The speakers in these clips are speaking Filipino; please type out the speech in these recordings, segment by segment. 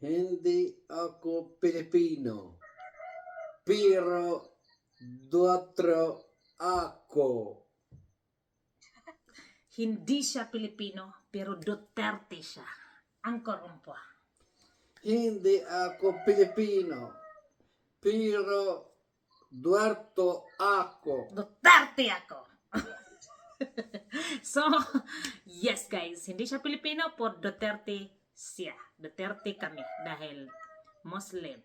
Hindi ako Pilipino. Pero duatro ako. Hindi siya Pilipino, pero Duterte siya. Ang korumpo. Hindi ako Pilipino. Pero duarto ako. Duterte ako. so, yes guys, hindi siya Pilipino, por Duterte siya. Duterte kami dahil Muslim.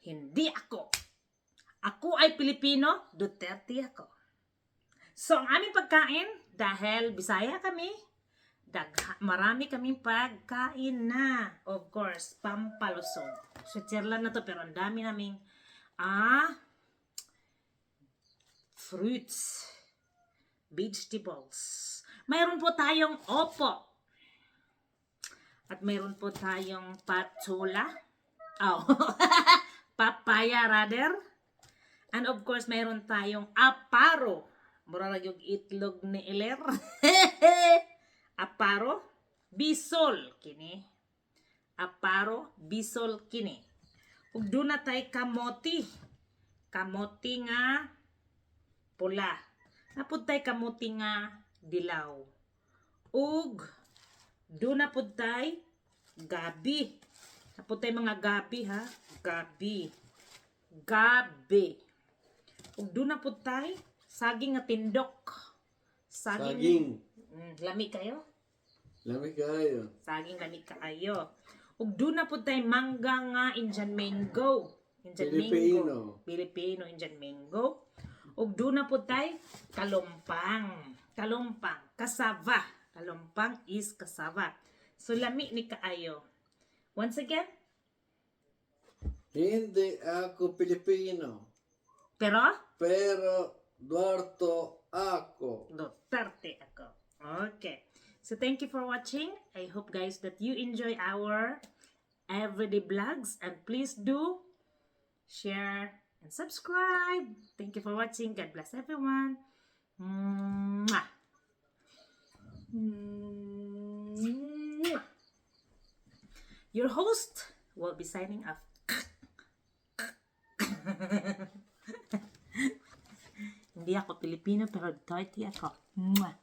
Hindi ako. Ako ay Pilipino, Duterte ako. So, ang aming pagkain, dahil Bisaya kami, dagha, marami kaming pagkain na. Of course, pampalusog. Switzerland na to, pero ang dami naming, ah, fruits, vegetables. Mayroon po tayong opo. At mayroon po tayong patula. Oh, papaya rather. And of course, mayroon tayong aparo. Mura lang yung itlog ni Iler. aparo. Bisol. Kini. Aparo. Bisol. Kini. Ug na tay kamoti. Kamoti nga pula. Napud tay kamoti nga dilaw. Ug doon na pud tay gabi. Napud tay mga gabi ha. Gabi. Gabi. Ug doon na pud tay saging nga tindok. Saging. Saging. Mm, lami kayo? Lamig kayo. Saging lami kaayo. Ug doon na pud tay mangga nga Indian mango. Indian mango. Pilipino. Filipino Indian mango. Ug doon na po tay kalumpang. Kalumpang, kasava. Kalumpang is kasava. So lami ni kaayo. Once again, Hindi ako Pilipino. pero Pero duarto ako. Duterte ako. Okay. So thank you for watching. I hope guys that you enjoy our everyday vlogs and please do share and subscribe. Thank you for watching. God bless everyone. Mwah. Mwah. Your host will be signing off. Hindi ako Pilipino pero Duterte ako. Mwah.